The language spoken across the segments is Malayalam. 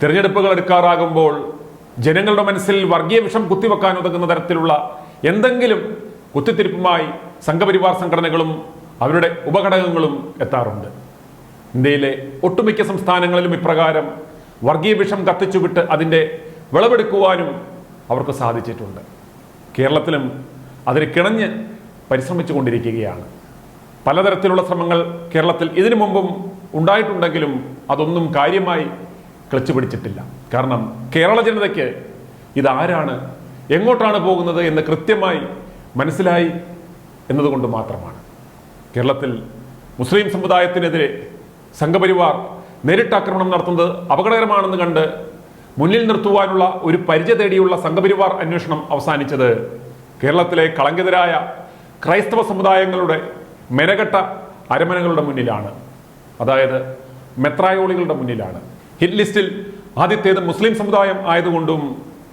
തിരഞ്ഞെടുപ്പുകൾ എടുക്കാറാകുമ്പോൾ ജനങ്ങളുടെ മനസ്സിൽ വർഗീയ വിഷം കുത്തിവെക്കാൻ ഉതകുന്ന തരത്തിലുള്ള എന്തെങ്കിലും കുത്തിത്തിരിപ്പുമായി സംഘപരിവാർ സംഘടനകളും അവരുടെ ഉപഘടകങ്ങളും എത്താറുണ്ട്. ഇന്ത്യയിലെ ഒട്ടുമിക്ക സംസ്ഥാനങ്ങളിലും ഇപ്രകാരം വർഗീയ വിഷം കത്തിച്ചുവിട്ട് അതിന്റെ വിളവെടുക്കുവാനും അവർക്ക് സാധിച്ചിട്ടുണ്ട്. കേരളത്തിലും അതിന് കിണഞ്ഞ് പരിശ്രമിച്ചു കൊണ്ടിരിക്കുകയാണ് പലതരത്തിലുള്ള ശ്രമങ്ങൾ കേരളത്തിൽ ഇതിനു മുമ്പും ഉണ്ടായിട്ടുണ്ടെങ്കിലും അതൊന്നും കാര്യമായി ക്ലച്ച് പിടിച്ചിട്ടില്ല. കാരണം കേരള ജനതയ്ക്ക് ഇതാരാണ് എങ്ങോട്ടാണ് പോകുന്നത് എന്ന് കൃത്യമായി മനസ്സിലായി എന്നതുകൊണ്ട് മാത്രമാണ്. കേരളത്തിൽ മുസ്ലിം സമുദായത്തിനെതിരെ സംഘപരിവാർ നേരിട്ട് ആക്രമണം നടത്തുന്നത് അപകടകരമാണെന്ന് കണ്ട് മുന്നിൽ നിർത്തുവാനുള്ള ഒരു പരിചയ തേടിയുള്ള സംഘപരിവാർ അന്വേഷണം അവസാനിച്ചത് കേരളത്തിലെ കളങ്കിതരായ ക്രൈസ്തവ സമുദായങ്ങളുടെ മെനകെട്ട അരമനകളുടെ മുന്നിലാണ്. അതായത് മെത്രായോളികളുടെ മുന്നിലാണ്. ഹിറ്റ് ലിസ്റ്റിൽ ആദ്യത്തേത് മുസ്ലിം സമുദായം ആയതുകൊണ്ടും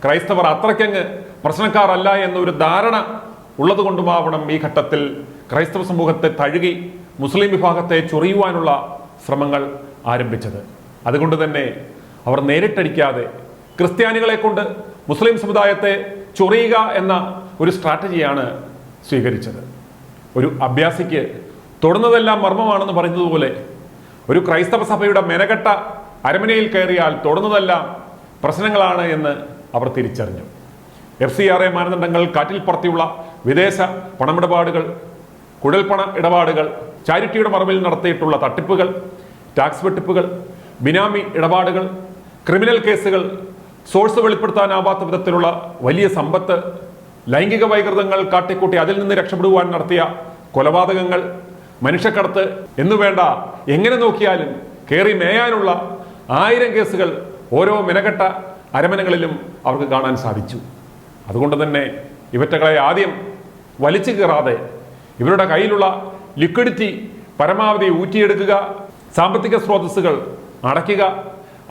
ക്രൈസ്തവർ അത്രയ്ക്കങ്ങ് പ്രശ്നക്കാരല്ല എന്നൊരു ധാരണ ഉള്ളതുകൊണ്ടുമാവണം ഈ ഘട്ടത്തിൽ ക്രൈസ്തവ സമൂഹത്തെ തഴുകി മുസ്ലിം വിഭാഗത്തെ ചൊറിയുവാനുള്ള ശ്രമങ്ങൾ ആരംഭിച്ചത്. അതുകൊണ്ട് തന്നെ അവർ നേരിട്ടടിക്കാതെ ക്രിസ്ത്യാനികളെ കൊണ്ട് മുസ്ലിം സമുദായത്തെ ചൊറിയുക എന്ന ഒരു സ്ട്രാറ്റജിയാണ് സ്വീകരിച്ചത്. ഒരു അഭ്യാസിക്ക് തൊടുന്നതെല്ലാം മർമ്മമാണെന്ന് പറയുന്നതുപോലെ ഒരു ക്രൈസ്തവ സഭയുടെ മെനകെട്ട അരമനയിൽ കയറിയാൽ തൊടുന്നതെല്ലാം പ്രശ്നങ്ങളാണ് എന്ന് അവർ തിരിച്ചറിഞ്ഞു. എഫ് സി ആർ എ മാനദണ്ഡങ്ങൾ കാറ്റിൽ പറത്തിയുള്ള വിദേശ പണമിടപാടുകൾ കുഴൽപ്പണ ഇടപാടുകൾ ചാരിറ്റിയുടെ മറവിൽ നടത്തിയിട്ടുള്ള തട്ടിപ്പുകൾ ടാക്സ് വെട്ടിപ്പുകൾ ബിനാമി ഇടപാടുകൾ ക്രിമിനൽ കേസുകൾ സോഴ്സ് വെളിപ്പെടുത്താനാവാത്ത വിധത്തിലുള്ള വലിയ സമ്പത്ത് ലൈംഗിക വൈകൃതങ്ങൾ കാട്ടിക്കൂട്ടി അതിൽ നിന്ന് രക്ഷപ്പെടുവാൻ നടത്തിയ കൊലപാതകങ്ങൾ മനുഷ്യക്കടത്ത് എന്നുവേണ്ട എങ്ങനെ നോക്കിയാലും കയറി മേയാനുള്ള ആയിരം കേസുകൾ ഓരോ മെനകെട്ട അരമനകളിലും അവർക്ക് കാണാൻ സാധിച്ചു. അതുകൊണ്ട് തന്നെ ഇവറ്റകളെ ആദ്യം വലിച്ചു കയറാതെ ഇവരുടെ കയ്യിലുള്ള ലിക്വിഡിറ്റി പരമാവധി ഊറ്റിയെടുക്കുക സാമ്പത്തിക സ്രോതസ്സുകൾ അടയ്ക്കുക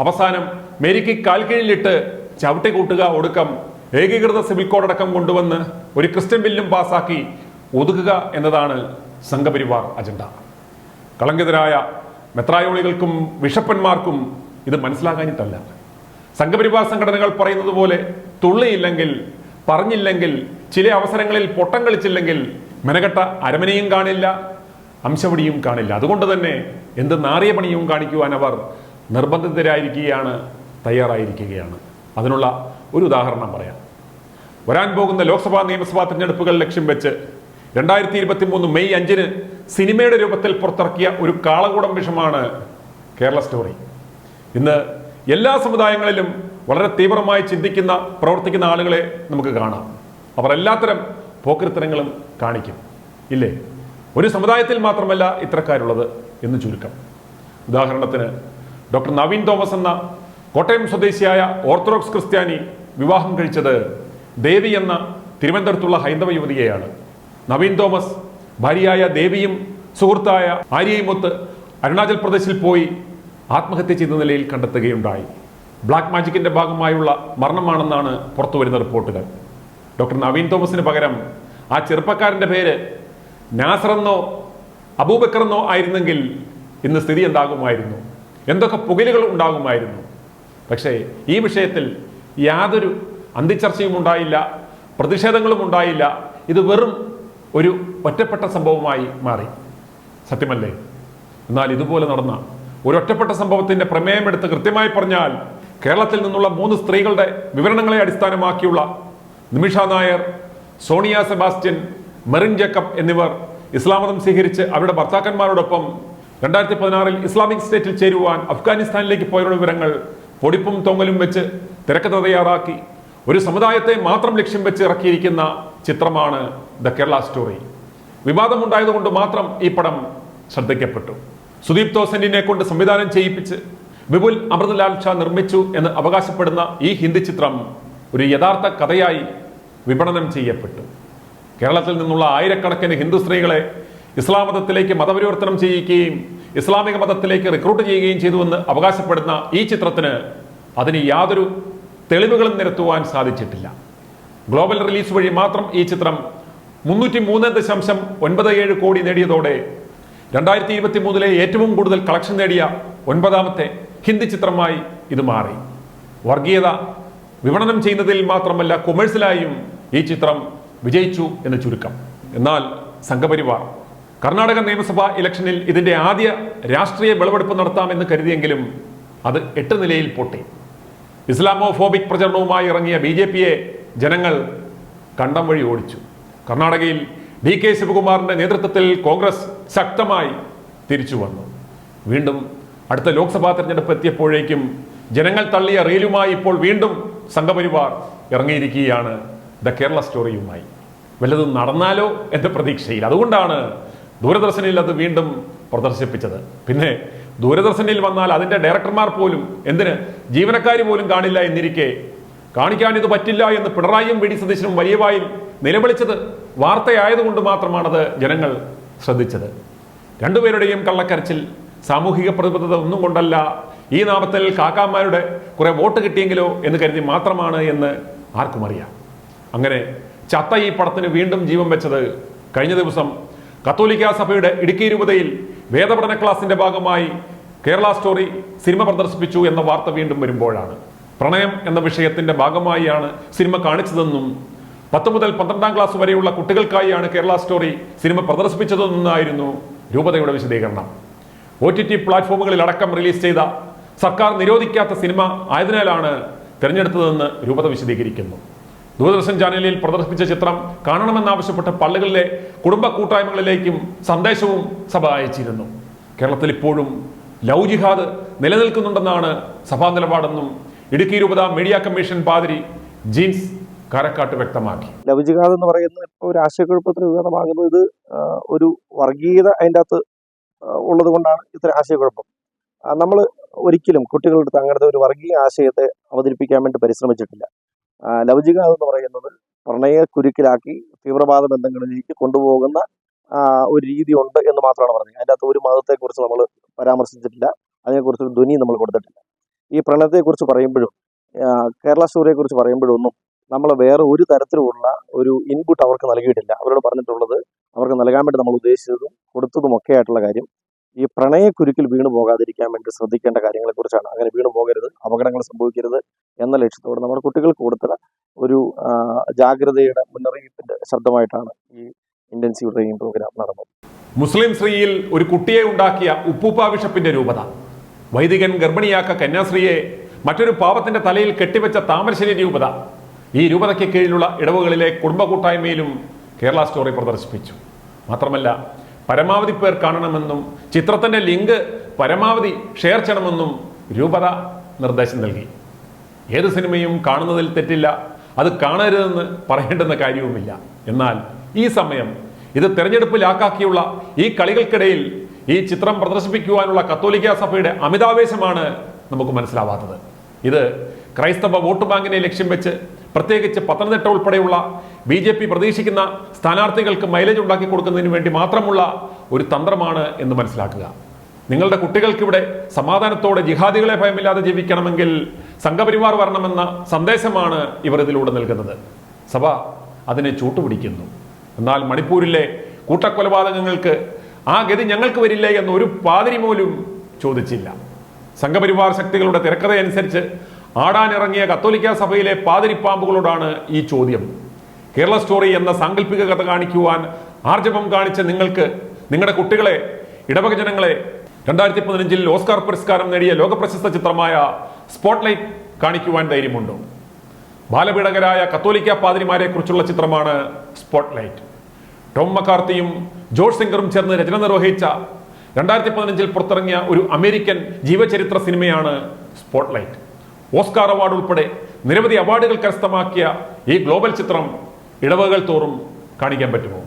അവസാനം മേരിക്ക് കാൽക്കീഴിലിട്ട് ചവിട്ടി കൂട്ടുക ഒടുക്കം ഏകീകൃത സിവിൽ കോഡ് അടക്കം കൊണ്ടുവന്ന് ഒരു ക്രിസ്ത്യൻ ബില്ലും പാസാക്കി ഒതുക്കുക എന്നതാണ് സംഘപരിവാർ അജണ്ട. കളങ്കിതരായ മെത്രായോളികൾക്കും ബിഷപ്പന്മാർക്കും ഇത് മനസ്സിലാകാനിട്ടല്ല സംഘപരിവാർ സംഘടനകൾ പറയുന്നത് പോലെ തുള്ളിയില്ലെങ്കിൽ പറഞ്ഞില്ലെങ്കിൽ ചില അവസരങ്ങളിൽ പൊട്ടം കളിച്ചില്ലെങ്കിൽ മെനകെട്ട അരമനയും കാണില്ല അംശവടിയും കാണില്ല. അതുകൊണ്ട് തന്നെ എന്ത് നാറിയ പണിയും കാണിക്കുവാൻ അവർ നിർബന്ധിതരായിരിക്കുകയാണ് തയ്യാറായിരിക്കുകയാണ്. അതിനുള്ള ഒരു ഉദാഹരണം പറയാം. വരാൻ പോകുന്ന ലോക്സഭാ നിയമസഭാ തിരഞ്ഞെടുപ്പുകൾ ലക്ഷ്യം വെച്ച് രണ്ടായിരത്തി ഇരുപത്തി മൂന്ന് മെയ് അഞ്ചിന് സിനിമയുടെ രൂപത്തിൽ പുറത്തിറക്കിയ ഒരു കാളകൂടം വിഷമാണ് കേരള സ്റ്റോറി. ഇന്ന് എല്ലാ സമുദായങ്ങളിലും വളരെ തീവ്രമായി ചിന്തിക്കുന്ന പ്രവർത്തിക്കുന്ന ആളുകളെ നമുക്ക് കാണാം. അവർ എല്ലാത്തരം പോക്കൃത്തരങ്ങളും കാണിക്കും. ഇല്ലേ? ഒരു സമുദായത്തിൽ മാത്രമല്ല ഇത്തരക്കാരുള്ളത് എന്ന് ചുരുക്കം. ഉദാഹരണത്തിന് ഡോക്ടർ നവീൻ തോമസ് എന്ന കോട്ടയം സ്വദേശിയായ ഓർത്തഡോക്സ് ക്രിസ്ത്യാനി വിവാഹം കഴിച്ചത് ദേവി എന്ന തിരുവനന്തപുരത്തുള്ള ഹൈന്ദവ യുവതിയെയാണ്. നവീൻ തോമസ് ഭാര്യയായ ദേവിയും സുഹൃത്തായ ആര്യയുമൊത്ത് അരുണാചൽ പ്രദേശിൽ പോയി ആത്മഹത്യ ചെയ്ത നിലയിൽ കണ്ടെത്തുകയുണ്ടായി. ബ്ലാക്ക് മാജിക്കിന്റെ ഭാഗമായുള്ള മരണമാണെന്നാണ് പുറത്തുവരുന്ന റിപ്പോർട്ടുകൾ. ഡോക്ടർ നവീൻ തോമസിന് പകരം ആ ചെറുപ്പക്കാരന്റെ പേര് നാസറെന്നോ അബൂബക്കറെന്നോ ആയിരുന്നെങ്കിൽ ഇന്ന് സ്ഥിതി എന്താകുമായിരുന്നു? എന്തൊക്കെ പുകലുകൾ ഉണ്ടാകുമായിരുന്നു? പക്ഷേ ഈ വിഷയത്തിൽ യാതൊരു അന്തിച്ചർച്ചയും ഉണ്ടായില്ല പ്രതിഷേധങ്ങളും ഉണ്ടായില്ല. ഇത് വെറും ഒരു ഒറ്റപ്പെട്ട സംഭവമായി മാറി. സത്യമല്ലേ? എന്നാൽ ഇതുപോലെ നടന്ന ഒരു ഒറ്റപ്പെട്ട സംഭവത്തിന്റെ പ്രമേയമെടുത്ത് കൃത്യമായി പറഞ്ഞാൽ കേരളത്തിൽ നിന്നുള്ള മൂന്ന് സ്ത്രീകളുടെ വിവരണങ്ങളെ അടിസ്ഥാനമാക്കിയുള്ള നിമിഷ നായർ സോണിയ സെബാസ്റ്റ്യൻ മെറിൻ ജേക്കബ് എന്നിവർ ഇസ്ലാം മതം സ്വീകരിച്ച് അവരുടെ ഭർത്താക്കന്മാരോടൊപ്പം രണ്ടായിരത്തി പതിനാറിൽ ഇസ്ലാമിക് സ്റ്റേറ്റിൽ ചേരുവാൻ അഫ്ഗാനിസ്ഥാനിലേക്ക് പോയുള്ള വിവരങ്ങൾ പൊടിപ്പും തൊങ്ങലും വെച്ച് തിരക്കഥ തയ്യാറാക്കി ഒരു സമുദായത്തെ മാത്രം ലക്ഷ്യം വെച്ച് ഇറക്കിയിരിക്കുന്ന ചിത്രമാണ് ദ കേരള സ്റ്റോറി. വിവാദമുണ്ടായതുകൊണ്ട് മാത്രം ഈ പടം ശ്രദ്ധിക്കപ്പെട്ടു. സുദീപ് തോസന്റിനെ കൊണ്ട് സംവിധാനം ചെയ്യിപ്പിച്ച് വിപുൽ അമൃതലാൽ ഷാ നിർമ്മിച്ചു എന്ന് അവകാശപ്പെടുന്ന ഈ ഹിന്ദി ചിത്രം ഒരു യഥാർത്ഥ കഥയായി വിപണനം ചെയ്യപ്പെട്ടു. കേരളത്തിൽ നിന്നുള്ള ആയിരക്കണക്കിന് ഹിന്ദു സ്ത്രീകളെ ഇസ്ലാം മതത്തിലേക്ക് മതപരിവർത്തനം ചെയ്യിക്കുകയും ഇസ്ലാമിക മതത്തിലേക്ക് റിക്രൂട്ട് ചെയ്യുകയും ചെയ്തുവെന്ന് അവകാശപ്പെടുന്ന ഈ ചിത്രത്തിന് അതിന് യാതൊരു തെളിവുകളും നിരത്തുവാൻ സാധിച്ചിട്ടില്ല. ഗ്ലോബൽ റിലീസ് വഴി മാത്രം ഈ ചിത്രം മുന്നൂറ്റി മൂന്ന് ദശാംശം ഒൻപത് ഏഴ് കോടി നേടിയതോടെ രണ്ടായിരത്തി ഇരുപത്തി മൂന്നിലെ ഏറ്റവും കൂടുതൽ കളക്ഷൻ നേടിയ ഒൻപതാമത്തെ ഹിന്ദി ചിത്രമായി ഇത് മാറി. വർഗീയത വിപണനം ചെയ്യുന്നതിൽ മാത്രമല്ല കൊമേഴ്സ്യലായും ഈ ചിത്രം വിജയിച്ചു എന്ന് ചുരുക്കം. എന്നാൽ സംഘപരിവാർ കർണാടക നിയമസഭാ ഇലക്ഷനിൽ ഇതിന്റെ ആദ്യ രാഷ്ട്രീയ വിളവെടുപ്പ് നടത്താമെന്ന് കരുതിയെങ്കിലും അത് എട്ട് നിലയിൽ പൊട്ടി. ഇസ്ലാമോഫോബിക് പ്രചരണവുമായി ഇറങ്ങിയ ബി ജനങ്ങൾ കണ്ടം വഴി ഓടിച്ചു. കർണാടകയിൽ ഡി കെ ശിവകുമാറിന്റെ നേതൃത്വത്തിൽ കോൺഗ്രസ് ശക്തമായി തിരിച്ചു വന്നു. വീണ്ടും അടുത്ത ലോക്സഭാ തെരഞ്ഞെടുപ്പ് എത്തിയപ്പോഴേക്കും ജനങ്ങൾ തള്ളിയ റീലുമായി ഇപ്പോൾ വീണ്ടും സംഘപരിവാർ ഇറങ്ങിയിരിക്കുകയാണ്. ദ കേരള സ്റ്റോറിയുമായി. വല്ലതും നടന്നാലോ എന്ന പ്രതീക്ഷയിൽ. അതുകൊണ്ടാണ് ദൂരദർശനിൽ അത് വീണ്ടും പ്രദർശിപ്പിച്ചത്. പിന്നെ ദൂരദർശനിൽ വന്നാൽ അതിന്റെ ഡയറക്ടർമാർ പോലും എന്തിന് ജീവനക്കാർ പോലും കാണില്ല എന്നിരിക്കെ കാണിക്കാൻ ഇത് പറ്റില്ല എന്ന് പിണറായിയും വി ഡി സതീശനും വലിയ വായിൽ നിലവിളിച്ചത് വാർത്തയായതുകൊണ്ട് മാത്രമാണത് ജനങ്ങൾ ശ്രദ്ധിച്ചത്. രണ്ടുപേരുടെയും കള്ളക്കരച്ചിൽ സാമൂഹിക പ്രതിബദ്ധത ഒന്നും കൊണ്ടല്ല ഈ നാമത്തിൽ കാക്കാമാരുടെ കുറെ വോട്ട് കിട്ടിയെങ്കിലോ എന്ന് കരുതി മാത്രമാണ് എന്ന് ആർക്കും അറിയാം. അങ്ങനെ ചത്ത ഈ പടത്തിന് വീണ്ടും ജീവൻ വെച്ചത് കഴിഞ്ഞ ദിവസം കത്തോലിക്ക സഭയുടെ ഇടുക്കി രൂപതയിൽ വേദപഠന ക്ലാസിന്റെ ഭാഗമായി കേരള സ്റ്റോറി സിനിമ പ്രദർശിപ്പിച്ചു എന്ന വാർത്ത വീണ്ടും വരുമ്പോഴാണ്. പ്രണയം എന്ന വിഷയത്തിന്റെ ഭാഗമായാണ് സിനിമ കാണിച്ചതെന്നും പത്ത് മുതൽ പന്ത്രണ്ടാം ക്ലാസ് വരെയുള്ള കുട്ടികൾക്കായാണ് കേരള സ്റ്റോറി സിനിമ പ്രദർശിപ്പിച്ചതെന്നായിരുന്നു രൂപതയുടെ വിശദീകരണം. ഒ ടി ടി പ്ലാറ്റ്ഫോമുകളിൽ അടക്കം റിലീസ് ചെയ്ത സർക്കാർ നിരോധിക്കാത്ത സിനിമ ആയതിനാലാണ് തിരഞ്ഞെടുത്തതെന്ന് രൂപത വിശദീകരിക്കുന്നു. ദൂരദർശൻ ചാനലിൽ പ്രദർശിപ്പിച്ച ചിത്രം കാണണമെന്നാവശ്യപ്പെട്ട പള്ളികളിലെ കുടുംബ കൂട്ടായ്മകളിലേക്കും സന്ദേശവും സഭ അയച്ചിരുന്നു. കേരളത്തിൽ ഇപ്പോഴും ലവ് ജിഹാദ് നിലനിൽക്കുന്നുണ്ടെന്നാണ് സഭാ നിലപാടെന്നും ഇടുക്കി രൂപത മീഡിയ കമ്മീഷൻ പാതിരി ജീൻസ് കാരക്കാട്ട് വ്യക്തമാക്കി. ലവജികാത് എന്ന് പറയുന്നത് ഇപ്പോൾ ഒരു ആശയക്കുഴപ്പത്തിന് വിവാദമാകുന്നത് ഇത് ഒരു വർഗീയത അതിന്റെ അകത്ത് ഉള്ളത് കൊണ്ടാണ് ഇത്തരം ആശയക്കുഴപ്പം. നമ്മൾ ഒരിക്കലും കുട്ടികളുടെ അടുത്ത് അങ്ങനത്തെ ഒരു വർഗീയ ആശയത്തെ അവതരിപ്പിക്കാൻ വേണ്ടി പരിശ്രമിച്ചിട്ടില്ല. ആ, ലവജികാത് എന്ന് പറയുന്നത് പ്രണയ കുരുക്കിലാക്കി തീവ്രവാദ ബന്ധങ്ങളിലേക്ക് കൊണ്ടുപോകുന്ന ഒരു രീതി ഉണ്ട് എന്ന് മാത്രമാണ് പറഞ്ഞത്. അതിന്റെ അകത്ത് ഒരു മതത്തെക്കുറിച്ച് നമ്മൾ പരാമർശിച്ചിട്ടില്ല. അതിനെക്കുറിച്ച് ഒരു ധ്വനി നമ്മൾ കൊടുത്തിട്ടില്ല. ഈ പ്രണയത്തെക്കുറിച്ച് പറയുമ്പോഴും കേരള സ്റ്റോറിയെക്കുറിച്ച് പറയുമ്പോഴൊന്നും നമ്മൾ വേറെ ഒരു തരത്തിലുള്ള ഒരു ഇൻപുട്ട് അവർക്ക് നൽകിയിട്ടില്ല. അവരോട് പറഞ്ഞിട്ടുള്ളത് അവർക്ക് നൽകാൻ വേണ്ടി നമ്മൾ ഉദ്ദേശിച്ചതും കൊടുത്തതും ഒക്കെ ആയിട്ടുള്ള കാര്യം. ഈ പ്രണയക്കുരുക്കിൽ വീണു പോകാതിരിക്കാൻ വേണ്ടി ശ്രദ്ധിക്കേണ്ട കാര്യങ്ങളെക്കുറിച്ചാണ് അങ്ങനെ വീണു പോകരുത് അപകടങ്ങൾ സംഭവിക്കരുത് എന്ന ലക്ഷ്യത്തോടെ നമ്മുടെ കുട്ടികൾക്ക് കൊടുത്ത ഒരു ജാഗ്രതയുടെ മുന്നറിയിപ്പിന്റെ ശബ്ദമായിട്ടാണ് ഈ ഇന്റൻസീവ് ട്രെയിനിങ് പ്രോഗ്രാം നടന്നത്. മുസ്ലിം സ്ത്രീയിൽ ഒരു കുട്ടിയെ ഉണ്ടാക്കിയ ഉപ്പൂപ്പ രൂപത. വൈദികൻ ഗർഭിണിയാക്ക കന്യാസ്ത്രീയെ മറ്റൊരു പാപത്തിന്റെ തലയിൽ കെട്ടിവെച്ച താമരശ്ശേരി രൂപത. ഈ രൂപതയ്ക്ക് കീഴിലുള്ള ഇടവുകളിലെ കുടുംബ കൂട്ടായ്മയിലും കേരള സ്റ്റോറി പ്രദർശിപ്പിച്ചു. മാത്രമല്ല പരമാവധി പേർ കാണണമെന്നും ചിത്രത്തിന്റെ ലിങ്ക് പരമാവധി ഷെയർ ചെയ്യണമെന്നും രൂപത നിർദ്ദേശം നൽകി. ഏത് സിനിമയും കാണുന്നതിൽ തെറ്റില്ല അത് കാണരുതെന്ന് പറയേണ്ടുന്ന കാര്യവുമില്ല. എന്നാൽ ഈ സമയം ഇത് തിരഞ്ഞെടുപ്പിലാക്കാക്കിയുള്ള ഈ കളികൾക്കിടയിൽ ഈ ചിത്രം പ്രദർശിപ്പിക്കുവാനുള്ള കത്തോലിക്ക സഭയുടെ അമിതാവേശമാണ് നമുക്ക് മനസ്സിലാവാത്തത്. ഇത് ക്രൈസ്തവ വോട്ട് ബാങ്കിനെ ലക്ഷ്യം വെച്ച് പ്രത്യേകിച്ച് പത്തനംതിട്ട ഉൾപ്പെടെയുള്ള ബി ജെ പി പ്രതീക്ഷിക്കുന്ന സ്ഥാനാർത്ഥികൾക്ക് മൈലേജ് ഉണ്ടാക്കി കൊടുക്കുന്നതിന് വേണ്ടി മാത്രമുള്ള ഒരു തന്ത്രമാണ് എന്ന് മനസ്സിലാക്കുക. നിങ്ങളുടെ കുട്ടികൾക്കിവിടെ സമാധാനത്തോടെ ജിഹാദികളെ ഭയമില്ലാതെ ജീവിക്കണമെങ്കിൽ സംഘപരിവാർ വരണമെന്ന സന്ദേശമാണ് ഇവർ ഇതിലൂടെ നൽകുന്നത്. സഭ അതിനെ ചൂട്ടുപിടിക്കുന്നു. എന്നാൽ മണിപ്പൂരിലെ കൂട്ടക്കൊലപാതകങ്ങൾക്ക് ആ ഗതി ഞങ്ങൾക്ക് വരില്ലേ എന്ന് ഒരു പാതിരി പോലും ചോദിച്ചില്ല. സംഘപരിവാർ ശക്തികളുടെ തിരക്കഥയനുസരിച്ച് ആടാനിറങ്ങിയ കത്തോലിക്ക സഭയിലെ പാതിരിപ്പാമ്പുകളോടാണ് ഈ ചോദ്യം. കേരള സ്റ്റോറി എന്ന സാങ്കല്പിക കഥ കാണിക്കുവാൻ ആർജവം കാണിച്ച നിങ്ങൾക്ക് നിങ്ങളുടെ കുട്ടികളെ ഇടവക ജനങ്ങളെ രണ്ടായിരത്തി പതിനഞ്ചിൽ ഓസ്കാർ പുരസ്കാരം നേടിയ ലോകപ്രശസ്ത ചിത്രമായ സ്പോട്ട്ലൈറ്റ് കാണിക്കുവാൻ ധൈര്യമുണ്ടോ? ബാലപീഡകരായ കത്തോലിക്ക പാതിരിമാരെ കുറിച്ചുള്ള ചിത്രമാണ് സ്പോട്ട്ലൈറ്റ് ടോം മക്കാർത്തിയും ജോർജ് സിംഗറും ചേർന്ന് രചന നിർവഹിച്ച രണ്ടായിരത്തി പതിനഞ്ചിൽ പുറത്തിറങ്ങിയ ഒരു അമേരിക്കൻ ജീവചരിത്ര സിനിമയാണ് സ്പോട്ട്ലൈറ്റ് ഓസ്കാർ അവാർഡ് ഉൾപ്പെടെ നിരവധി അവാർഡുകൾ കരസ്ഥമാക്കിയ ഈ ഗ്ലോബൽ ചിത്രം ഇടവകൾ തോറും കാണിക്കാൻ പറ്റുമോ?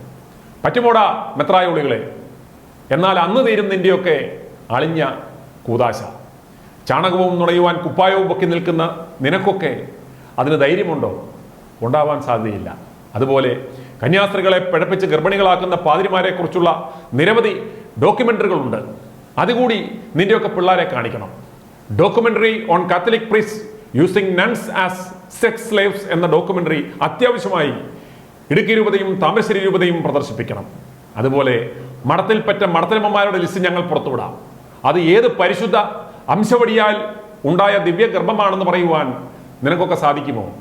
പറ്റുമോടാ മെത്രായോളികളെ എന്നാൽ അന്ന് തീരുന്നതിന്റെയൊക്കെ അളിഞ്ഞ കൂതാശ. ചാണകവും നുണയുവാൻ കുപ്പായവും പൊക്കി നിൽക്കുന്ന നിനക്കൊക്കെ അതിന് ധൈര്യമുണ്ടോ? ഉണ്ടാവാൻ സാധ്യതയില്ല. അതുപോലെ കന്യാസ്ത്രീകളെ പിഴപ്പിച്ച് ഗർഭിണികളാക്കുന്ന പാതിരിമാരെ കുറിച്ചുള്ള നിരവധി ഡോക്യുമെന്ററികളുണ്ട്. അതുകൂടി നിന്റെയൊക്കെ പിള്ളേരെ കാണിക്കണം. Documentary on Catholic priests using nuns as sex slaves എന്ന ഡോക്യുമെന്ററി അത്യാവശ്യമായി ഇടുക്കി രൂപതയും താമരശ്ശേരി രൂപതയും പ്രദർശിപ്പിക്കണം. അതുപോലെ മഠത്തിൽപ്പറ്റ മഠത്തിലമ്മമാരുടെ ലിസ്റ്റ് ഞങ്ങൾ പുറത്തുവിടാം. അത് ഏത് പരിശുദ്ധ അംശവടിയാൽ ഉണ്ടായ ദിവ്യ ഗർഭമാണെന്ന് പറയുവാൻ നിനക്കൊക്കെ സാധിക്കുമോ?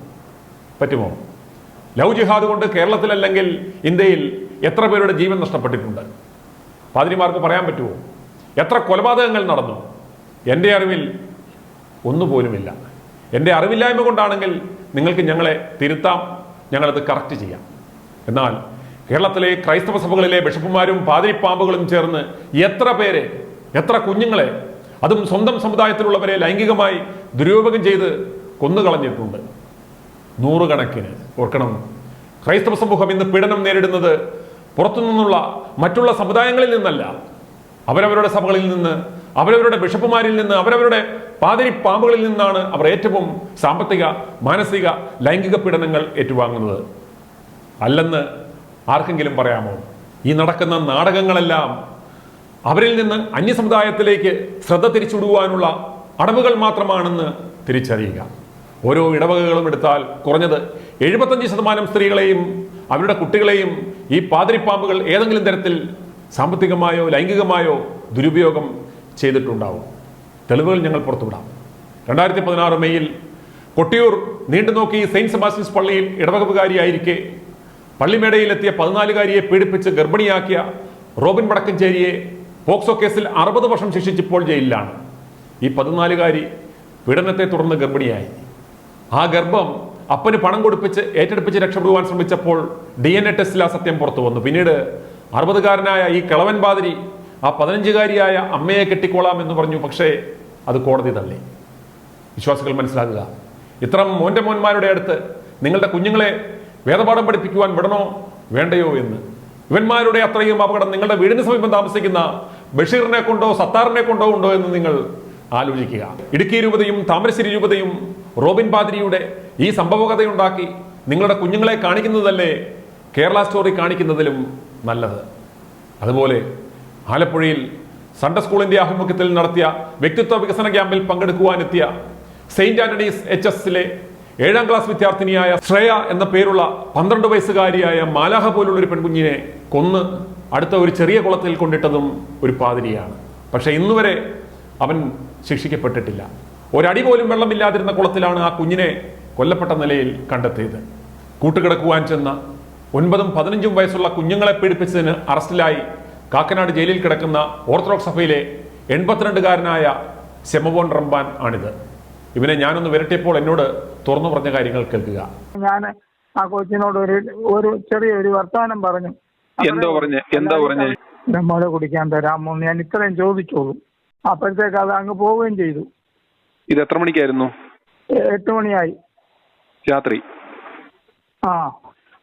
പറ്റുമോ? ലവ് ജിഹാദ് കൊണ്ട് കേരളത്തിലല്ലെങ്കിൽ ഇന്ത്യയിൽ എത്ര പേരുടെ ജീവൻ നഷ്ടപ്പെട്ടിട്ടുണ്ട്? പാതിരിമാർക്ക് പറയാൻ പറ്റുമോ? എത്ര കൊലപാതകങ്ങൾ നടന്നു? എന്റെ അറിവിൽ ഒന്നുപോലുമില്ല. എന്റെ അറിവില്ലായ്മ കൊണ്ടാണെങ്കിൽ നിങ്ങൾക്ക് ഞങ്ങളെ തിരുത്താം ഞങ്ങളത് കറക്റ്റ് ചെയ്യാം. എന്നാൽ കേരളത്തിലെ ക്രൈസ്തവ സഭകളിലെ ബിഷപ്പുമാരും പാതിരിപ്പാമ്പുകളും ചേർന്ന് എത്ര പേരെ എത്ര കുഞ്ഞുങ്ങളെ അതും സ്വന്തം സമുദായത്തിലുള്ളവരെ ലൈംഗികമായി ദുരുപയോഗം ചെയ്ത് കൊന്നുകളഞ്ഞിട്ടുണ്ട്. നൂറുകണക്കിന്. ഓർക്കണം ക്രൈസ്തവ സമൂഹം ഇന്ന് പീഡനം നേരിടുന്നത് പുറത്തുനിന്നുള്ള മറ്റുള്ള സമുദായങ്ങളിൽ നിന്നല്ല. അവരവരുടെ സഭകളിൽ നിന്ന് അവരവരുടെ ബിഷപ്പുമാരിൽ നിന്ന് അവരവരുടെ പാതിരി പാമ്പുകളിൽ നിന്നാണ് അവർ ഏറ്റവും സാമ്പത്തിക മാനസിക ലൈംഗിക പീഡനങ്ങൾ ഏറ്റുവാങ്ങുന്നത്. അല്ലെന്ന് ആർക്കെങ്കിലും പറയാമോ? ഈ നടക്കുന്ന നാടകങ്ങളെല്ലാം അവരിൽ നിന്ന് അന്യസമുദായത്തിലേക്ക് ശ്രദ്ധ തിരിച്ചുവിടുവാനുള്ള അടവുകൾ മാത്രമാണെന്ന് തിരിച്ചറിയുക. ഓരോ ഇടവകകളും എടുത്താൽ കുറഞ്ഞത് എഴുപത്തഞ്ച് ശതമാനം സ്ത്രീകളെയും അവരുടെ കുട്ടികളെയും ഈ പാതിരിപ്പാമ്പുകൾ ഏതെങ്കിലും തരത്തിൽ സാമ്പത്തികമായോ ലൈംഗികമായോ ദുരുപയോഗം ചെയ്തിട്ടുണ്ടാവും. തെളിവുകൾ ഞങ്ങൾ പുറത്തുവിടാം. രണ്ടായിരത്തി പതിനാറ് മെയ്യിൽ കൊട്ടിയൂർ നീണ്ടു നോക്കി സെയിന്റ് സെബാസ്റ്റ്യൻസ് പള്ളിയിൽ ഇടവകുപ്പുകാരിയായിരിക്കെ പള്ളിമേടയിലെത്തിയ പതിനാലുകാരിയെ പീഡിപ്പിച്ച് ഗർഭിണിയാക്കിയ റോബിൻ വടക്കഞ്ചേരിയെ പോക്സോ കേസിൽ അറുപത് വർഷം ശിക്ഷിച്ചിപ്പോൾ ജയിലിലാണ്. ഈ പതിനാലുകാരി പീഡനത്തെ തുടർന്ന് ഗർഭിണിയായി. ആ ഗർഭം അപ്പന് പണം കൊടുപ്പിച്ച് ഏറ്റെടുപ്പിച്ച് രക്ഷപ്പെടുവാൻ ശ്രമിച്ചപ്പോൾ ഡി എൻ എ ടെസ്റ്റിൽ ആ സത്യം പുറത്തു വന്നു പിന്നീട് അറുപതുകാരനായ ഈ കിളവൻ ബാതിരി ആ പതിനഞ്ചുകാരിയായ അമ്മയെ കെട്ടിക്കോളാം എന്ന് പറഞ്ഞു പക്ഷേ അത് കോടതി തള്ളി. വിശ്വാസികൾ മനസ്സിലാക്കുക ഇത്തരം മോന്റെ മോന്മാരുടെ അടുത്ത് നിങ്ങളുടെ കുഞ്ഞുങ്ങളെ വേദപാഠം പഠിപ്പിക്കുവാൻ വിടണോ വേണ്ടയോ എന്ന്. ഇവന്മാരുടെ അത്രയും അപകടം നിങ്ങളുടെ വീടിന് സമീപം താമസിക്കുന്ന ബഷീറിനെ കൊണ്ടോ സത്താറിനെ കൊണ്ടോ ഉണ്ടോ എന്ന് നിങ്ങൾ ആലോചിക്കുക. ഇടുക്കി രൂപതയും താമരശ്ശേരി രൂപതയും റോബിൻ പാതിരിയുടെ ഈ സംഭവകഥയുണ്ടാക്കി നിങ്ങളുടെ കുഞ്ഞുങ്ങളെ കാണിക്കുന്നതല്ലേ കേരള സ്റ്റോറി കാണിക്കുന്നതിലും നല്ലത്. അതുപോലെ ആലപ്പുഴയിൽ സൺഡേ സ്കൂളിന്റെ ആഭിമുഖ്യത്തിൽ നടത്തിയ വ്യക്തിത്വ വികസന ക്യാമ്പിൽ പങ്കെടുക്കുവാനെത്തിയ സെയിന്റ് ആന്റണീസ് എച്ച് എസിലെ ഏഴാം ക്ലാസ് വിദ്യാർത്ഥിനിയായ ശ്രേയ എന്ന പേരുള്ള പന്ത്രണ്ട് വയസ്സുകാരിയായ മാലാഹ പോലുള്ള ഒരു പെൺകുഞ്ഞിനെ കൊന്ന് അടുത്ത ഒരു ചെറിയ കുളത്തിൽ കൊണ്ടിട്ടതും ഒരു പാതിരിയാണ്. പക്ഷേ ഇന്നുവരെ അവൻ ശിക്ഷിക്കപ്പെട്ടിട്ടില്ല. ഒരടി പോലും വെള്ളമില്ലാതിരുന്ന കുളത്തിലാണ് ആ കുഞ്ഞിനെ കൊല്ലപ്പെട്ട നിലയിൽ കണ്ടെത്തിയത്. കൂട്ടുകിടക്കുവാൻ ചെന്ന ഒൻപതും പതിനഞ്ചും വയസ്സുള്ള കുഞ്ഞുങ്ങളെ പീഡിപ്പിച്ചതിന് അറസ്റ്റിലായി കാക്കനാട് ജയിലിൽ കിടക്കുന്ന ഓർത്തഡോക്സ് സഭയിലെ എൺപത്തിരണ്ടുകാരനായ സെമബോൺ റംബാൻ ആണിത്. ഇവനെ ഞാനൊന്ന് വിരട്ടിയപ്പോൾ എന്നോട് തുറന്നു പറഞ്ഞ കാര്യങ്ങൾ കേൾക്കുക. ഞാൻ ആ കൊച്ചിനോട് ഒരു ഒരു ചെറിയൊരു വർത്തമാനം പറഞ്ഞു. എന്തോ പറഞ്ഞു? എന്താ പറഞ്ഞു? നമ്മളെ കുടിക്കാൻ തരാമോ ഞാൻ ഇത്രയും ചോദിച്ചോളൂ. അപ്പോഴത്തേക്ക് അത് അങ്ങ് പോവുകയും ചെയ്തു. ഇത് എത്ര മണിക്കായിരുന്നു? എട്ട് മണിയായി. രാത്രി. ആ.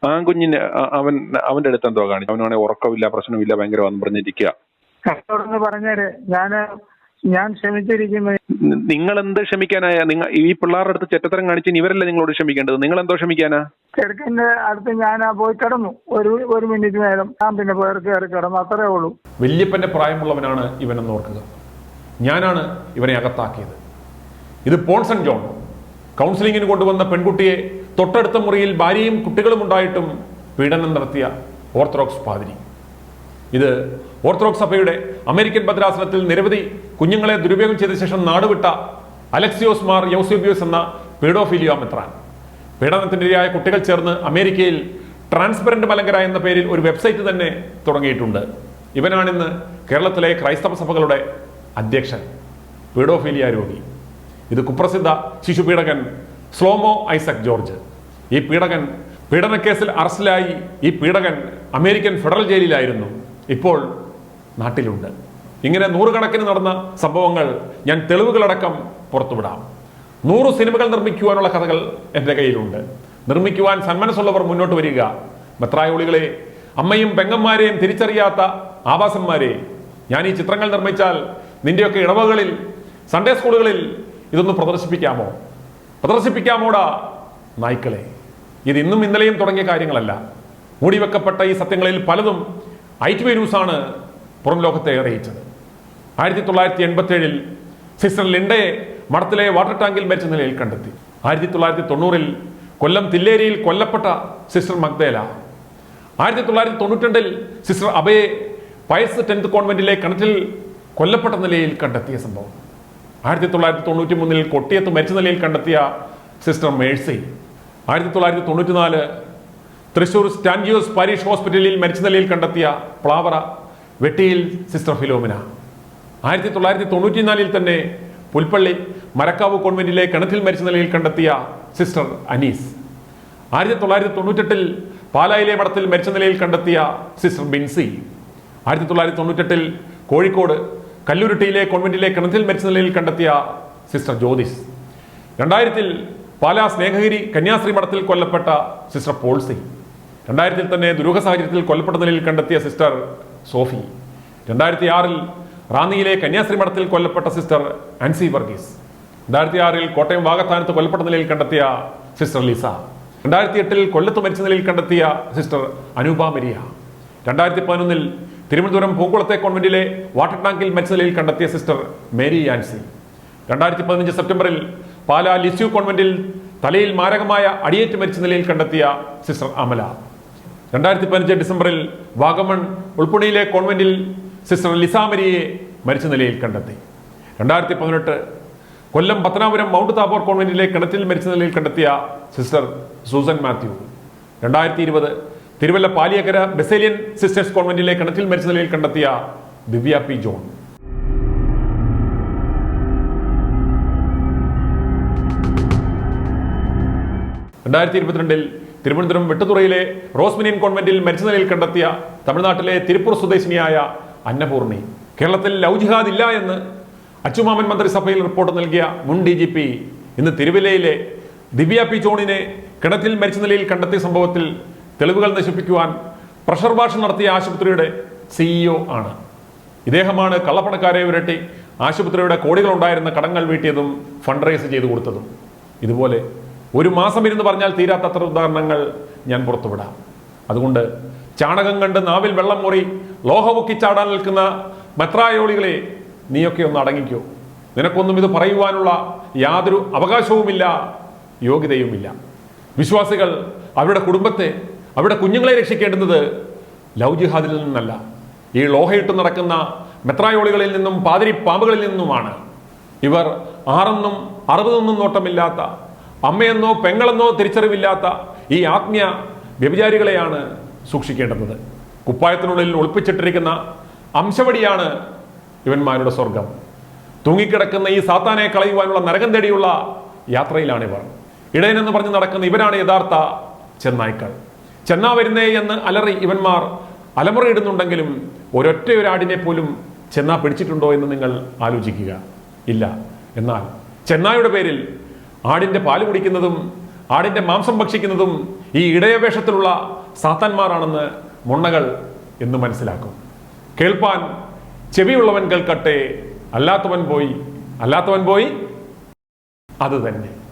ആ കുഞ്ഞിന് അവൻ അവന്റെ അടുത്ത് എന്തോ കാണിച്ചു. അവനാണെങ്കിൽ ഉറക്കമില്ല പ്രശ്നമില്ല ഭയങ്കര വന്ന് പറഞ്ഞിരിക്കുക പറഞ്ഞേര് ഞാൻ ഞാൻ ക്ഷമിച്ചിരിക്കുന്നു. നിങ്ങൾ എന്ത് ക്ഷമിക്കാനായ? നിങ്ങൾ ഈ പിള്ളേരുടെ അടുത്ത് ചെറ്റത്തരം കാണിച്ചു ഇവരല്ലേ നിങ്ങളോട് ക്ഷമിക്കേണ്ടത്? നിങ്ങൾ എന്തോ ക്ഷമിക്കാനാ? ചെറുക്കന്റെ അടുത്ത് ഞാൻ പോയി കിടന്നു. ഒരു ഒരു മിനിറ്റ് നേരം. ഞാൻ പിന്നെ കയറി കിടന്നു. അത്രേ ഉള്ളൂ. വല്യപ്പന്റെ പ്രായമുള്ളവനാണ് ഇവനെന്ന് ഓർക്കുക. ഞാനാണ് ഇവനെ അകത്താക്കിയത്. ഇത് പോൺസൺ ജോൺ. കൗൺസിലിങ്ങിന് കൊണ്ടുവന്ന പെൺകുട്ടിയെ തൊട്ടടുത്ത മുറിയിൽ ഭാര്യയും കുട്ടികളും ഉണ്ടായിട്ടും പീഡനം നടത്തിയ ഓർത്തഡോക്സ് പാതിരി. ഇത് ഓർത്തഡോക്സ് സഭയുടെ അമേരിക്കൻ ഭദ്രാസനത്തിൽ നിരവധി കുഞ്ഞുങ്ങളെ ദുരുപയോഗം ചെയ്ത ശേഷം നാടുവിട്ട അലക്സിയോസ് മാർ യൗസേബിയോസ് എന്ന പീഡോഫിലിയോ മെത്രാൻ. പീഡനത്തിനിരയായ കുട്ടികൾ ചേർന്ന് അമേരിക്കയിൽ ട്രാൻസ്പെറന്റ് മലങ്കര എന്ന പേരിൽ ഒരു വെബ്സൈറ്റ് തന്നെ തുടങ്ങിയിട്ടുണ്ട്. ഇവനാണിന്ന് കേരളത്തിലെ ക്രൈസ്തവ സഭകളുടെ അധ്യക്ഷൻ. പീഡോഫീലിയ രോഗി. ഇത് കുപ്രസിദ്ധ ശിശുപീഡകൻ സ്ലോമോ ഐസക് ജോർജ് ഈ പീഡകൻ പീഡനക്കേസിൽ അറസ്റ്റിലായി ഈ പീഡകൻ അമേരിക്കൻ ഫെഡറൽ ജയിലിലായിരുന്നു. ഇപ്പോൾ നാട്ടിലുണ്ട്. ഇങ്ങനെ നൂറുകണക്കിന് നടന്ന സംഭവങ്ങൾ ഞാൻ തെളിവുകളടക്കം പുറത്തുവിടാം. നൂറ് സിനിമകൾ നിർമ്മിക്കുവാനുള്ള കഥകൾ എന്റെ കയ്യിലുണ്ട്. നിർമ്മിക്കുവാൻ സന്മനസ്സുള്ളവർ മുന്നോട്ട് വരിക. മെത്രായോളികളെ അമ്മയും പെങ്ങന്മാരെയും തിരിച്ചറിയാത്ത ആവാസന്മാരെ ഞാൻ ഈ ചിത്രങ്ങൾ നിർമ്മിച്ചാൽ നിന്റെയൊക്കെ ഇടവകളിൽ സൺഡേ സ്കൂളുകളിൽ ഇതൊന്ന് പ്രദർശിപ്പിക്കാമോ? പ്രദർശിപ്പിക്കാമോടാ നായ്ക്കളെ. ഇത് ഇന്നും ഇന്നലെയും തുടങ്ങിയ കാര്യങ്ങളല്ല. മൂടിവെക്കപ്പെട്ട ഈ സത്യങ്ങളിൽ പലതും ഐ ടി വി ന്യൂസാണ് പുറം ലോകത്തെ അറിയിച്ചത്. ആയിരത്തി തൊള്ളായിരത്തി എൺപത്തി ഏഴിൽ സിസ്റ്റർ ലിൻഡയെ മഠത്തിലെ വാട്ടർ ടാങ്കിൽ മരിച്ച നിലയിൽ കണ്ടെത്തി. ആയിരത്തി തൊള്ളായിരത്തി തൊണ്ണൂറിൽ കൊല്ലം തില്ലേരിയിൽ കൊല്ലപ്പെട്ട സിസ്റ്റർ മഗ്ദേല. ആയിരത്തി തൊള്ളായിരത്തി തൊണ്ണൂറ്റിരണ്ടിൽ സിസ്റ്റർ അബയെ പയസ് ടെൻത്ത് കോൺവെന്റിലെ കിണറ്റിൽ കൊല്ലപ്പെട്ട നിലയിൽ കണ്ടെത്തിയ സംഭവം. ആയിരത്തി തൊള്ളായിരത്തി തൊണ്ണൂറ്റി മൂന്നിൽ കൊട്ടിയത്ത് മരിച്ച നിലയിൽ കണ്ടെത്തിയ സിസ്റ്റർ മേഴ്സി. ആയിരത്തി തൊള്ളായിരത്തി തൊണ്ണൂറ്റിനാല് തൃശൂർ സ്റ്റാൻജിയോസ് പാരീഷ് ഹോസ്പിറ്റലിൽ മരിച്ച നിലയിൽ കണ്ടെത്തിയ പ്ലാവറ വെട്ടിയിൽ സിസ്റ്റർ ഫിലോമിന. ആയിരത്തി തൊള്ളായിരത്തി തൊണ്ണൂറ്റിനാലിൽ തന്നെ പുൽപ്പള്ളി മരക്കാവ് കോൺവെന്റിലെ കിണറ്റിൽ മരിച്ച നിലയിൽ കണ്ടെത്തിയ സിസ്റ്റർ അനീസ്. ആയിരത്തി തൊള്ളായിരത്തി തൊണ്ണൂറ്റെട്ടിൽ പാലായിലെ മഠത്തിൽ മരിച്ച നിലയിൽ കണ്ടെത്തിയ സിസ്റ്റർ ബിൻസി. ആയിരത്തി തൊള്ളായിരത്തി തൊണ്ണൂറ്റെട്ടിൽ കോഴിക്കോട് കല്ലുരുട്ടിയിലെ കോൺവെന്റിലെ കിണറ്റിൽ മരിച്ച നിലയിൽ കണ്ടെത്തിയ സിസ്റ്റർ ജ്യോതിസ്. രണ്ടായിരത്തിൽ പാലാ സ്നേഹഗിരി കന്യാസ്ത്രീ മഠത്തിൽ കൊല്ലപ്പെട്ട സിസ്റ്റർ പോൾസി. രണ്ടായിരത്തിൽ തന്നെ ദുരൂഹ സാഹചര്യത്തിൽ കൊല്ലപ്പെട്ട നിലയിൽ കണ്ടെത്തിയ സിസ്റ്റർ സോഫി. രണ്ടായിരത്തി ആറിൽ റാന്നിയിലെ കന്യാസ്ത്രീ മഠത്തിൽ കൊല്ലപ്പെട്ട സിസ്റ്റർ ആൻസി വർഗീസ്. രണ്ടായിരത്തി ആറിൽ കോട്ടയം വാഗത്താനത്ത് കൊല്ലപ്പെട്ട നിലയിൽ കണ്ടെത്തിയ സിസ്റ്റർ ലിസ. രണ്ടായിരത്തി എട്ടിൽ കൊല്ലത്ത് മരിച്ച നിലയിൽ കണ്ടെത്തിയ സിസ്റ്റർ അനൂപ മരിയ. രണ്ടായിരത്തി പതിനൊന്നിൽ തിരുവനന്തപുരം പൂക്കുളത്തെ കോൺവെന്റിലെ വാട്ടർ ടാങ്കിൽ മരിച്ച നിലയിൽ കണ്ടെത്തിയ സിസ്റ്റർ മേരി ആൻസി. രണ്ടായിരത്തി പതിനഞ്ച് സെപ്റ്റംബറിൽ പാലാ ലിസ്യു കോൺവെന്റിൽ തലയിൽ മാരകമായ അടിയേറ്റ് മരിച്ച നിലയിൽ കണ്ടെത്തിയ സിസ്റ്റർ അമല. രണ്ടായിരത്തി പതിനഞ്ച് ഡിസംബറിൽ വാഗമൺ ഉൾപ്പുണിയിലെ കോൺവെന്റിൽ സിസ്റ്റർ ലിസാമരിയെ മരിച്ച നിലയിൽ കണ്ടെത്തി. രണ്ടായിരത്തി പതിനെട്ട് കൊല്ലം പത്തനാപുരം മൗണ്ട് താബോർ കോൺവെന്റിലെ കിണറ്റിൽ മരിച്ച നിലയിൽ കണ്ടെത്തിയ സിസ്റ്റർ സൂസൻ മാത്യു. രണ്ടായിരത്തി ഇരുപത് തിരുവല്ല പാലിയക്കര ബെസേലിയൻ സിസ്റ്റേഴ്സ് കോൺവെന്റിലെ കിണറ്റിൽ മരിച്ച നിലയിൽ കണ്ടെത്തിയ ദിവ്യ പി ജോൺ. രണ്ടായിരത്തി ഇരുപത്തിരണ്ടിൽ തിരുവനന്തപുരം വെട്ടുതുറയിലെ റോസ്മിനിയൻ കോൺവെന്റിൽ മരിച്ച നിലയിൽ കണ്ടെത്തിയ തമിഴ്നാട്ടിലെ തിരുപ്പൂർ സ്വദേശിനിയായ അന്നപൂർണി. കേരളത്തിൽ ലവ് ജിഹാദ് ഇല്ല എന്ന് അച്ചുമാമൻ മന്ത്രിസഭയിൽ റിപ്പോർട്ട് നൽകിയ മുൻ ഡി ജി പി ഇന്ന് തിരുവല്ലയിലെ ദിവ്യ പി ജോണിനെ കിണറ്റിൽ മരിച്ച നിലയിൽ കണ്ടെത്തിയ സംഭവത്തിൽ തെളിവുകൾ നശിപ്പിക്കുവാൻ പ്രഷർ വാഷ് നടത്തിയ ആശുപത്രിയുടെ സിഇഒ ആണ്. ഇദ്ദേഹമാണ് കള്ളപ്പണക്കാരെ വിരട്ടി ആശുപത്രിയുടെ കോടികളുണ്ടായിരുന്ന കടങ്ങൾ വീട്ടിയതും ഫണ്ട് റേസ് ചെയ്തു കൊടുത്തതും. ഇതുപോലെ ഒരു മാസം ഇരുന്ന് പറഞ്ഞാൽ തീരാത്തത്ര ഉദാഹരണങ്ങൾ ഞാൻ പുറത്തുവിടാം. അതുകൊണ്ട് ചാണകം കണ്ട് നാവിൽ വെള്ളം മുറി ലോഹമുക്കി ചാടാൻ നിൽക്കുന്ന മെത്രായോളികളെ നീയൊക്കെ ഒന്ന് അടങ്ങിക്കോ. നിനക്കൊന്നും ഇത് പറയുവാനുള്ള യാതൊരു അവകാശവുമില്ല യോഗ്യതയുമില്ല. വിശ്വാസികൾ അവരുടെ കുടുംബത്തെ അവരുടെ കുഞ്ഞുങ്ങളെ രക്ഷിക്കേണ്ടുന്നത് ലവ് ജിഹാദിൽ നിന്നല്ല. ഈ ലോഹയിട്ട് നടക്കുന്ന മെത്രായോളികളിൽ നിന്നും പാതിരി പാമ്പുകളിൽ നിന്നുമാണ്. ഇവർ ആറെന്നും അറുപതൊന്നും നോട്ടമില്ലാത്ത അമ്മയെന്നോ പെങ്ങളെന്നോ തിരിച്ചറിവില്ലാത്ത ഈ ആത്മീയ വ്യഭിചാരികളെയാണ് സൂക്ഷിക്കേണ്ടത് കുപ്പായത്തിനുള്ളിൽ ഒളിപ്പിച്ചിട്ടിരിക്കുന്ന അംശവടിയാണ് ഇവന്മാരുടെ സ്വർഗം തൂങ്ങിക്കിടക്കുന്ന ഈ സാത്താനെ കളയുവാനുള്ള നരകം തേടിയുള്ള യാത്രയിലാണിവർ. ഇടയനെന്ന് പറഞ്ഞ് നടക്കുന്ന ഇവരാണ് യഥാർത്ഥ ചെന്നായ്ക്കൾ. ചെന്നാ വരുന്നേ എന്ന് അലറി ഇവന്മാർ അലമുറയിടുന്നുണ്ടെങ്കിലും ഒരൊറ്റ ഒരാടിനെ പോലും ചെന്നാ പിടിച്ചിട്ടുണ്ടോ എന്ന് നിങ്ങൾ ആലോചിക്കുക. ഇല്ല. എന്നാൽ ചെന്നായുടെ പേരിൽ ആടിന്റെ പാൽ കുടിക്കുന്നതും ആടിന്റെ മാംസം ഭക്ഷിക്കുന്നതും ഈ ഇടയവേഷത്തിലുള്ള സാത്താന്മാരാണെന്ന് മുണ്ണകൾ എന്ന് മനസ്സിലാക്കും. കേൾപ്പാൻ ചെവിയുള്ളവൻ കേൾക്കട്ടെ. അല്ലാത്തവൻ പോയി. അല്ലാത്തവൻ പോയി. അത് തന്നെ.